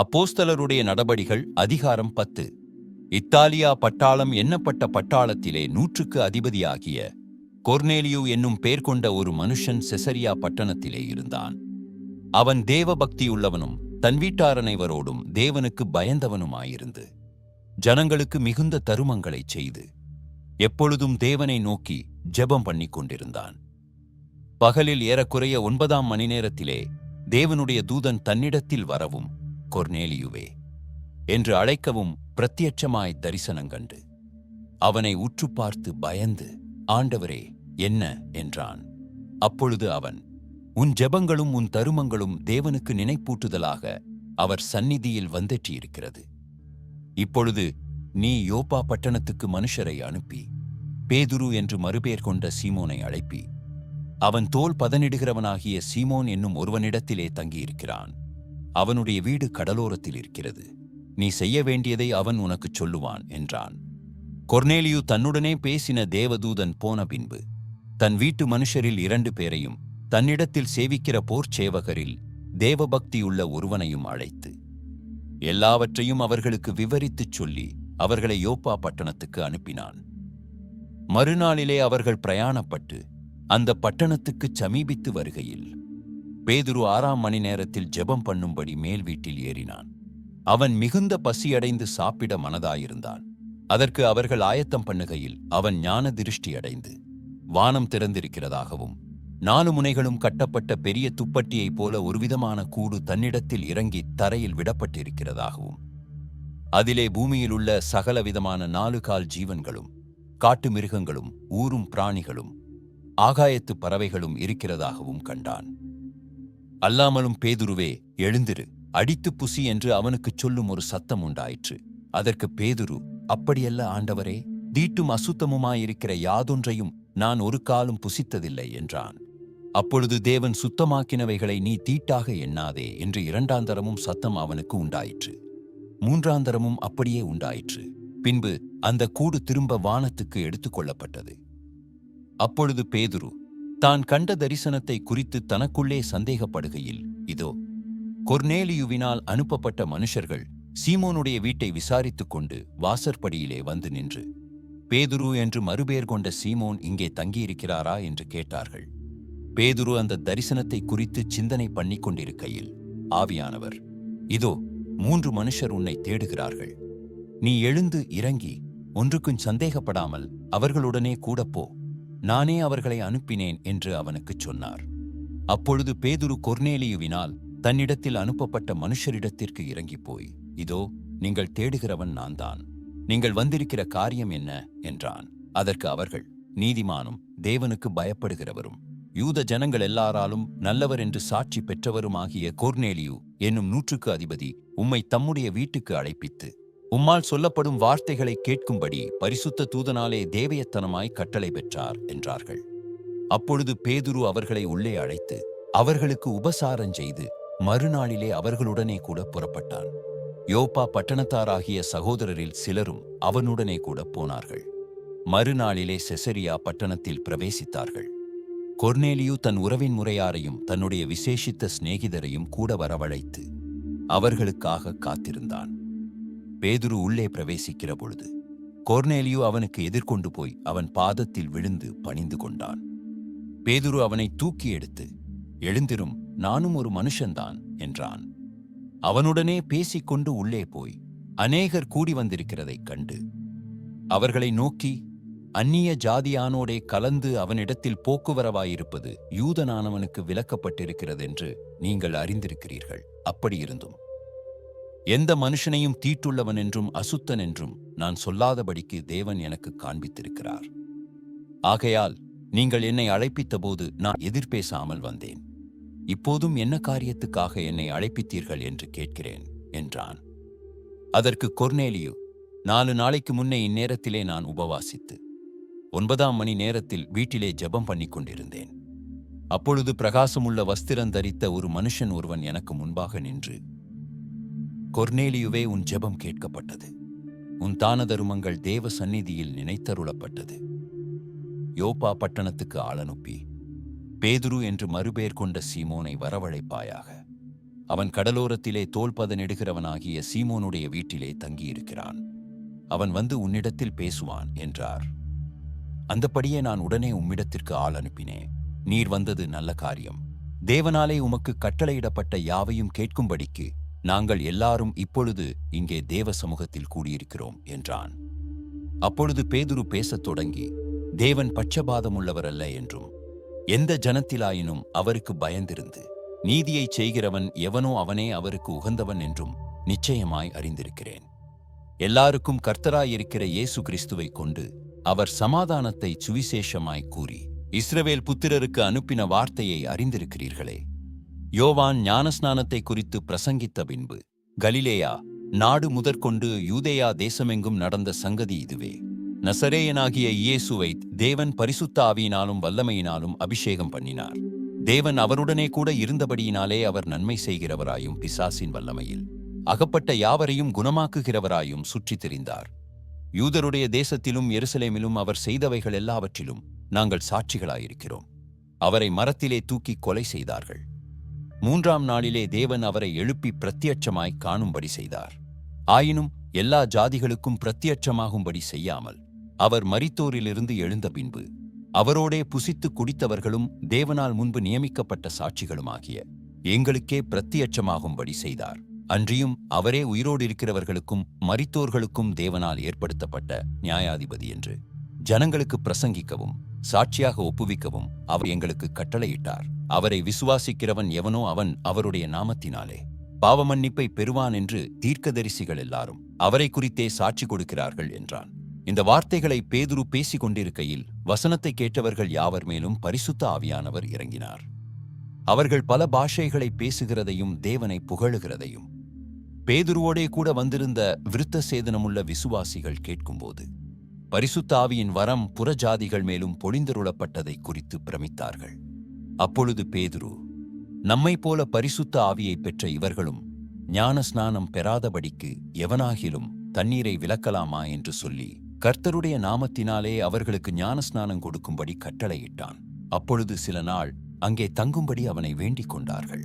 அப்போஸ்தலருடைய நடபடிகள் அதிகாரம் பத்து. இத்தாலியா பட்டாளம் எண்ணப்பட்ட பட்டாளத்திலே நூற்றுக்கு அதிபதியாகிய கொர்னேலியு என்னும் பேர் கொண்ட ஒரு மனுஷன் செசரியா பட்டணத்திலே இருந்தான். அவன் தேவ பக்தியுள்ளவனும் தன் வீட்டாரனைவரோடும் தேவனுக்கு பயந்தவனுமாயிருந்து. ஜனங்களுக்கு மிகுந்த தருமங்களைச் செய்து எப்பொழுதும் தேவனை நோக்கி ஜெபம் பண்ணிக் கொண்டிருந்தான். பகலில் ஏறக்குறைய ஒன்பதாம் மணி நேரத்திலே தேவனுடைய தூதன் தன்னிடத்தில் வரவும் கொர்னேலியுவே என்று அழைக்கவும் பிரத்யட்சமாய் தரிசனங்கண்டு அவனை உற்று பார்த்து பயந்து ஆண்டவரே என்ன? என்றான். அப்பொழுது அவன் உன் ஜெபங்களும் உன் தருமங்களும் தேவனுக்கு நினைப்பூட்டுதலாக அவர் சந்நிதியில் வந்தெற்றியிருக்கிறது. இப்பொழுது நீ யோப்பா பட்டணத்துக்கு மனுஷரை அனுப்பி பேதுரு என்று மறுபேர் கொண்ட சீமோனை அழைப்பி. அவன் தோல் பதனிடுகிறவனாகிய சீமோன் என்னும் ஒருவனிடத்திலே தங்கியிருக்கிறான். அவனுடைய வீடு கடலோரத்தில் இருக்கிறது. நீ செய்ய வேண்டியதை அவன் உனக்குச் சொல்லுவான் என்றான். கொர்னேலியு தன்னுடனே பேசின தேவதூதன் போன பின்பு தன் வீட்டு மனுஷரில் இரண்டு பேரையும் தன்னிடத்தில் சேவிக்கிற போர்ச் சேவகரில் தேவபக்தியுள்ள ஒருவனையும் அழைத்து எல்லாவற்றையும் அவர்களுக்கு விவரித்துச் சொல்லி அவர்களை யோப்பா பட்டணத்துக்கு அனுப்பினான். மறுநாளிலே அவர்கள் பிரயாணப்பட்டு அந்த பட்டணத்துக்குச் சமீபித்து வருகையில் பேதுரு ஆறாம் மணி நேரத்தில் ஜெபம் பண்ணும்படி மேல் வீட்டில் ஏறினான். அவன் மிகுந்த பசியடைந்து சாப்பிட மனதாயிருந்தான். அதற்கு அவர்கள் ஆயத்தம் பண்ணுகையில் அவன் ஞான திருஷ்டி அடைந்து வானம் திறந்திருக்கிறதாகவும் நாலு முனைகளும் கட்டப்பட்ட பெரிய துப்பட்டியைப் போல ஒருவிதமான கூடு தன்னிடத்தில் இறங்கி தரையில் விடப்பட்டிருக்கிறதாகவும் அதிலே பூமியில் உள்ள சகல விதமான நாலு கால் ஜீவன்களும் காட்டு மிருகங்களும் ஊரும் பிராணிகளும் ஆகாயத்து பறவைகளும் இருக்கிறதாகவும் கண்டான். அல்லாமலும் பேதுருவே எழுந்திரு. அடித்துப் புசி என்று அவனுக்குச் சொல்லும் ஒரு சத்தம் உண்டாயிற்று. அதற்கு பேதுரு அப்படியல்ல ஆண்டவரே தீட்டும் அசுத்தமுமாயிருக்கிற யாதொன்றையும் நான் ஒரு காலும் புசித்ததில்லை என்றான். அப்பொழுது தேவன் சுத்தமாக்கினவைகளை நீ தீட்டாக எண்ணாதே என்று இரண்டாந்தரமும் சத்தம் அவனுக்கு உண்டாயிற்று. மூன்றாந்தரமும் அப்படியே உண்டாயிற்று. பின்பு அந்த கூடு திரும்ப வானத்துக்கு எடுத்துக்கொள்ளப்பட்டது அப்பொழுது பேதுரு தான் கண்ட தரிசனத்தை குறித்து தனக்குள்ளே சந்தேகப்படுகையில் இதோ கொர்னேலியுவினால் அனுப்பப்பட்ட மனுஷர்கள் சீமோனுடைய வீட்டை விசாரித்துக் கொண்டு வாசற்படியிலே வந்து நின்று பேதுரு என்று மறுபேர் கொண்ட சீமோன் இங்கே தங்கியிருக்கிறாரா? என்று கேட்டார்கள். பேதுரு அந்த தரிசனத்தை குறித்து சிந்தனை பண்ணிக் கொண்டிருக்கையில் ஆவியானவர் இதோ மூன்று மனுஷர் உன்னை தேடுகிறார்கள். நீ எழுந்து இறங்கி ஒன்றுக்கும் சந்தேகப்படாமல் அவர்களுடனே கூட போ. நானே அவர்களை அனுப்பினேன் என்று அவனுக்குச் சொன்னார். அப்பொழுது பேதுரு கொர்னேலியுவினால் தன்னிடத்தில் அனுப்பப்பட்ட மனுஷரிடத்திற்கு இறங்கிப் போய் இதோ நீங்கள் தேடுகிறவன் நான்தான். நீங்கள் வந்திருக்கிற காரியம் என்ன? என்றான். அதற்கு அவர்கள் நீதிமானும் தேவனுக்கு பயப்படுகிறவரும் யூத ஜனங்கள் எல்லாராலும் நல்லவர் என்று சாட்சி பெற்றவருமாகிய கொர்னேலியு என்னும் நூற்றுக்கு அதிபதி உம்மை தம்முடைய வீட்டுக்கு அழைப்பித்து உம்மால் சொல்லப்படும் வார்த்தைகளை கேட்கும்படி பரிசுத்த தூதனாலே தேவையத்தனமாய் கட்டளை பெற்றார் என்றார்கள். அப்பொழுது பேதுரு அவர்களை உள்ளே அழைத்து அவர்களுக்கு உபசாரம் செய்து மறுநாளிலே அவர்களுடனே கூட புறப்பட்டான். யோப்பா பட்டணத்தாராகிய சகோதரரில் சிலரும் அவனுடனே கூட போனார்கள். மறுநாளிலே செசரியா பட்டணத்தில் பிரவேசித்தார்கள். கொர்னேலியு தன் உறவின் முறையாரையும் தன்னுடைய விசேஷித்த சிநேகிதரையும் கூட வரவழைத்து அவர்களுக்காக காத்திருந்தான். பேதுரு உள்ளே பிரவேசிக்கிற பொழுது கோர்னேலியோ அவனுக்கு எதிர்கொண்டு போய் அவன் பாதத்தில் விழுந்து பணிந்து கொண்டான். பேதுரு அவனை தூக்கி எடுத்து எழுந்திரும் நானும் ஒரு மனுஷன்தான் என்றான். அவனுடனே பேசிக்கொண்டு உள்ளே போய் அநேகர் கூடி வந்திருக்கிறதைக் கண்டு அவர்களை நோக்கி அந்நிய ஜாதியானோடே கலந்து அவனிடத்தில் போக்குவரவாயிருப்பது யூதனானவனுக்கு விலக்கப்பட்டிருக்கிறதென்று நீங்கள் அறிந்திருக்கிறீர்கள் அப்படியிருந்தும் எந்த மனுஷனையும் தீட்டுள்ளவன் என்றும் அசுத்தன் என்றும் நான் சொல்லாதபடிக்கு தேவன் எனக்கு காண்பித்திருக்கிறார். ஆகையால் நீங்கள் என்னை அழைப்பித்தபோது நான் எதிர்பேசாமல் வந்தேன். இப்போதும் என்ன காரியத்துக்காக என்னை அழைப்பித்தீர்கள் என்று கேட்கிறேன் என்றான். அதற்கு கொர்னேலியு நாலு நாளைக்கு முன்னே இந்நேரத்திலே நான் உபவாசித்து ஒன்பதாம் மணி நேரத்தில் வீட்டிலே ஜெபம் பண்ணிக் கொண்டிருந்தேன். அப்பொழுது பிரகாசமுள்ள வஸ்திரம் தரித்த ஒரு மனுஷன் ஒருவன் எனக்கு முன்பாக நின்று கொர்னேலியுவே உன் ஜெபம் கேட்கப்பட்டது. உன் தான தருமங்கள் தேவ சந்நிதியில் நினைத்தருளப்பட்டது. யோப்பா பட்டணத்துக்கு ஆளனுப்பி பேதுரு என்று மறுபேர் கொண்ட சீமோனை வரவழைப்பாயாக. அவன் கடலோரத்திலே தோல்பதனிடுகிறவனாகிய சீமோனுடைய வீட்டிலே தங்கியிருக்கிறான். அவன் வந்து உன்னிடத்தில் பேசுவான் என்றார். அந்தப்படியே நான் உடனே உம்மிடத்திற்கு ஆள் அனுப்பினேன் நீர் வந்தது நல்ல காரியம். தேவனாலே உமக்கு கட்டளையிடப்பட்ட யாவையும் கேட்கும்படிக்கு நாங்கள் எல்லாரும் இப்பொழுது இங்கே தேவ சமூகத்தில் கூடியிருக்கிறோம் என்றான். அப்பொழுது பேதுரு பேசத் தொடங்கி தேவன் பட்சபாதமுள்ளவர் அல்ல என்றும் எந்த ஜனத்திலாயினும் அவருக்கு பயந்திருந்து நீதியைச் செய்கிறவன் எவனோ அவனே அவருக்கு உகந்தவன் என்றும் நிச்சயமாய் அறிந்திருக்கிறேன். எல்லாருக்கும் கர்த்தராயிருக்கிற இயேசு கிறிஸ்துவைக் கொண்டு அவர் சமாதானத்தை சுவிசேஷமாய் கூறி இஸ்ரவேல் புத்திரருக்கு அனுப்பின வார்த்தையை அறிந்திருக்கிறீர்களே. யோவான் ஞானஸ்நானத்தை குறித்து பிரசங்கித்த பின்பு கலிலேயா நாடு முதற்கொண்டு யூதேயா தேசமெங்கும் நடந்த சங்கதி இதுவே. நசரேயனாகிய இயேசுவை தேவன் பரிசுத்தாவியினாலும் வல்லமையினாலும் அபிஷேகம் பண்ணினார். தேவன் அவருடனே கூட இருந்தபடியினாலே அவர் நன்மை செய்கிறவராயும் பிசாசின் வல்லமையில் அகப்பட்ட யாவரையும் குணமாக்குகிறவராயும் சுற்றித் திரிந்தார். யூதருடைய தேசத்திலும் எருசலேமிலும் அவர் செய்தவைகள் எல்லாவற்றிலும் நாங்கள் சாட்சிகளாயிருக்கிறோம். அவரை மரத்திலே தூக்கி கொலை செய்தார்கள். மூன்றாம் நாளிலே தேவன் அவரை எழுப்பி பிரத்யட்சமாய் காணும்படி செய்தார். ஆயினும் எல்லா ஜாதிகளுக்கும் பிரத்யட்சமாகும்படி செய்யாமல் அவர் மரித்தோரிலிருந்து எழுந்த பின்பு அவரோடே புசித்து குடித்தவர்களும் தேவனால் முன்பு நியமிக்கப்பட்ட சாட்சிகளுமாகிய எங்களுக்கே பிரத்யட்சமாகும்படி செய்தார். அன்றியும் அவரே உயிரோடு இருக்கிறவர்களுக்கும் மரித்தோர்களுக்கும் தேவனால் ஏற்படுத்தப்பட்ட நியாயாதிபதி என்று ஜனங்களுக்கு பிரசங்கிக்கவும் சாட்சியாக ஒப்புவிக்கவும் அவர் எங்களுக்கு கட்டளையிட்டார். அவரை விசுவாசிக்கிறவன் எவனோ அவன் அவருடைய நாமத்தினாலே. பாவமன்னிப்பை பெறுவான் என்று தீர்க்கதரிசிகள் எல்லாரும் அவரை குறித்தே சாட்சி கொடுக்கிறார்கள் என்றான். இந்த வார்த்தைகளை பேதுரு பேசிக் கொண்டிருக்கையில் வசனத்தை கேட்டவர்கள் யாவர் மேலும் பரிசுத்த ஆவியானவர் இறங்கினார். அவர்கள் பல பாஷைகளை பேசுகிறதையும் தேவனை புகழுகிறதையும். பேதுருவோடே கூட வந்திருந்த விருத்த சேதனமுள்ள விசுவாசிகள் கேட்கும்போது பரிசுத்த ஆவியின் வரம் புறஜாதிகள் மேலும் பொழிந்தருளப்பட்டதை குறித்து பிரமித்தார்கள். அப்பொழுது பேதுரு நம்மைப் போல பரிசுத்த ஆவியை பெற்ற இவர்களும் ஞான ஸ்நானம் பெறாதபடிக்கு எவனாகிலும் தண்ணீரை விலக்கலாமா என்று சொல்லி கர்த்தருடைய நாமத்தினாலே அவர்களுக்கு ஞானஸ்நானம் கொடுக்கும்படி கட்டளையிட்டான். அப்பொழுது சில நாள் அங்கே தங்கும்படி அவனை வேண்டிக் கொண்டார்கள்.